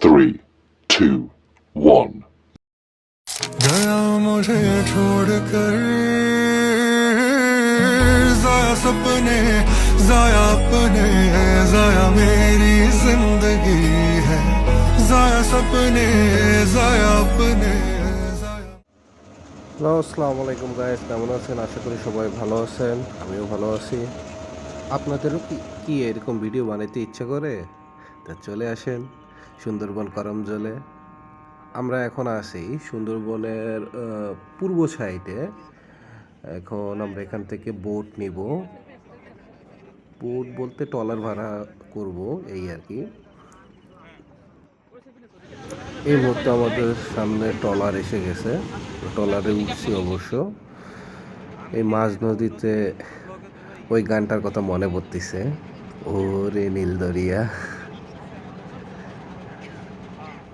three, two, one. गया मुझे छोड़ कर जाया सपने जाया अपने जाया मेरी जिंदगी है जाया सपने जाया अपने जाया হ্যালো আসসালামু আলাইকুম গাইস কেমন আছেন আশা করি সবাই ভালো আছেন আমিও ভালো আছি আপনাদেরও কি কি এরকম ভিডিও বানাইতে ইচ্ছা করে তা চলে আসেন সুন্দরবন করমজলে আমরা এখন আছি সুন্দরবনের পূর্ব সাইডে। এখন আমরা এখান থেকে বোট নিব। বোট বলতে ট্রলার ভাড়া করব, এই আর কি। এই মুহূর্তে আমাদের সামনে ট্রলার এসে গেছে। ট্রলারে উঠছি অবশ্য। এই মাঝ নদীতে ওই গানটার কথা মনে পড়তেছে। ওরে নীল দরিয়া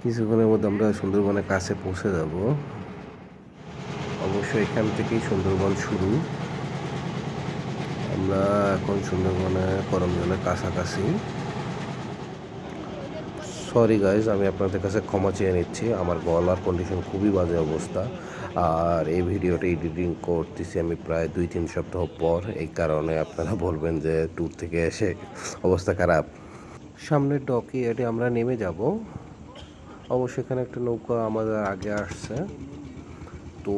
কিছুক্ষণের মধ্যে আমরা সুন্দরবনের কাছে পৌঁছে যাব। অবশ্য এখান থেকেই সুন্দরবন শুরু। আমরা এখন সুন্দরবনে করমজলের কাছাকাছি। সরি গাইজ আমি আপনাদের কাছে ক্ষমা চেয়ে নিচ্ছি। আমার গলার কন্ডিশন খুবই বাজে অবস্থা। আর এই ভিডিওটা এডিটিং করতেছি আমি প্রায় দুই তিন সপ্তাহ পর। এই কারণে আপনারা বলবেন যে ট্যুর থেকে এসে অবস্থা খারাপ। সামনের ডকে এটি আমরা নেমে যাব। অবশ্যই এখানে একটা নৌকা আমাদের আগে আসছে। তো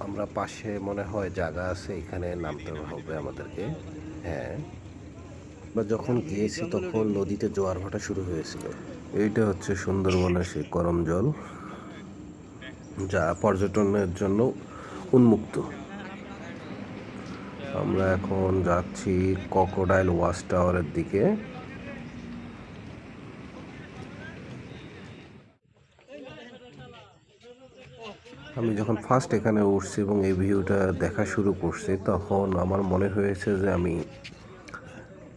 আমরা পাশে মনে হয় জায়গা আছে, এখানে নামতে হবে আমাদেরকে। হ্যাঁ। আমরা যখন গিয়েছি তখন নদীতে জোয়ার ভাটা শুরু হয়েছিল। এইটা হচ্ছে সুন্দরবনের সেই গরম জল, যা পর্যটনের জন্য উন্মুক্ত। আমরা এখন যাচ্ছি ককোডাইল ওয়াচ টাওয়ারের দিকে। আমি যখন ফার্স্ট এখানে উঠছি এবং এই ভিউটা দেখা শুরু করছি, তখন আমার মনে হয়েছে যে আমি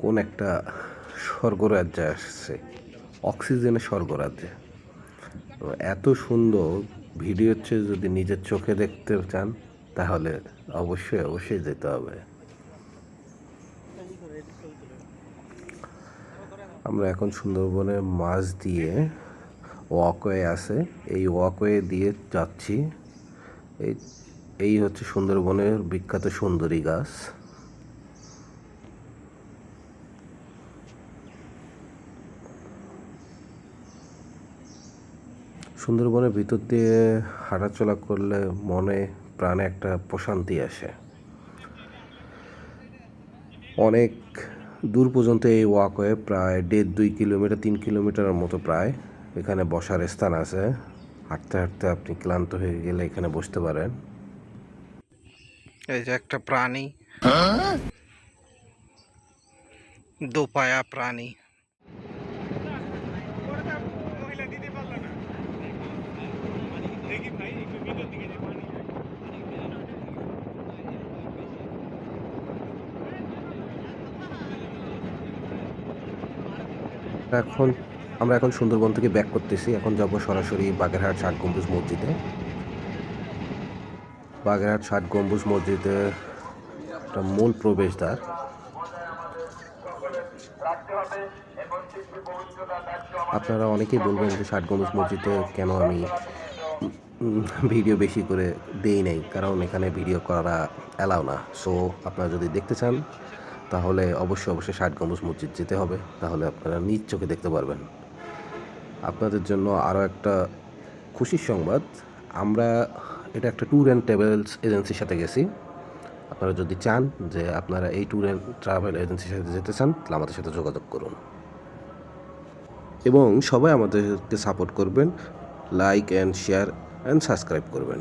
কোন একটা স্বর্গরাজ্যে আসছে, অক্সিজেনের স্বর্গরাজ্যে। এত সুন্দর ভিডিও হচ্ছে যদি নিজের চোখে দেখতে চান, তাহলে অবশ্যই অবশ্যই যেতে হবে। আমরা এখন সুন্দরবনের মাছ দিয়ে ওয়াকওয়ে আছে। এই ওয়াকওয়ে দিয়ে যাচ্ছি। এই এই হচ্ছে সুন্দরবনের বিখ্যাত সুন্দরী গাছ। সুন্দরবনের ভিতর দিয়ে হাঁটাচলা করলে মনে, প্রাণে একটা প্রশান্তি আসে। অনেক দূর পর্যন্ত এই ওয়াকওয়ে প্রায় দেড় দুই কিলোমিটার, তিন কিলোমিটারের মতো প্রায় এখানে বসার স্থান আছে। হাঁটতে হাঁটতে আপনি ক্লান্ত হয়ে গেলে এখানে বসতে পারেন। এই যে একটা প্রাণী। দোপায়া প্রাণী। এখন আমরা এখন সুন্দরবন থেকে ব্যাক করতেছি। এখন যাব সরাসরি বাগেরহাট ষাট গম্বুজ মসজিদে। বাগেরহাট ষাট গম্বুজ মসজিদে একটা মূল প্রবেশদ্বার। আপনারা অনেকেই বলবেন যে ষাট গম্বুজ মসজিদে কেন আমি ভিডিও বেশি করে দেই নাই, কারণ এখানে ভিডিও করা অ্যালাউ না। সো আপনারা যদি দেখতে চান, তাহলে অবশ্যই অবশ্যই ষাট গম্বুজ মসজিদ যেতে হবে। তাহলে আপনারা নিজ চোখে দেখতে পারবেন। আপনাদের জন্য আরও একটা খুশির সংবাদ। আমরা এটা একটা ট্যুর অ্যান্ড ট্রাভেলস এজেন্সির সাথে গেছি। আপনারা যদি চান যে আপনারা এই ট্যুর অ্যান্ড ট্রাভেল এজেন্সির সাথে যেতে চান, তাহলে আমাদের সাথে যোগাযোগ করুন। এবং সবাই আমাদেরকে সাপোর্ট করবেন like and share and subscribe করবেন।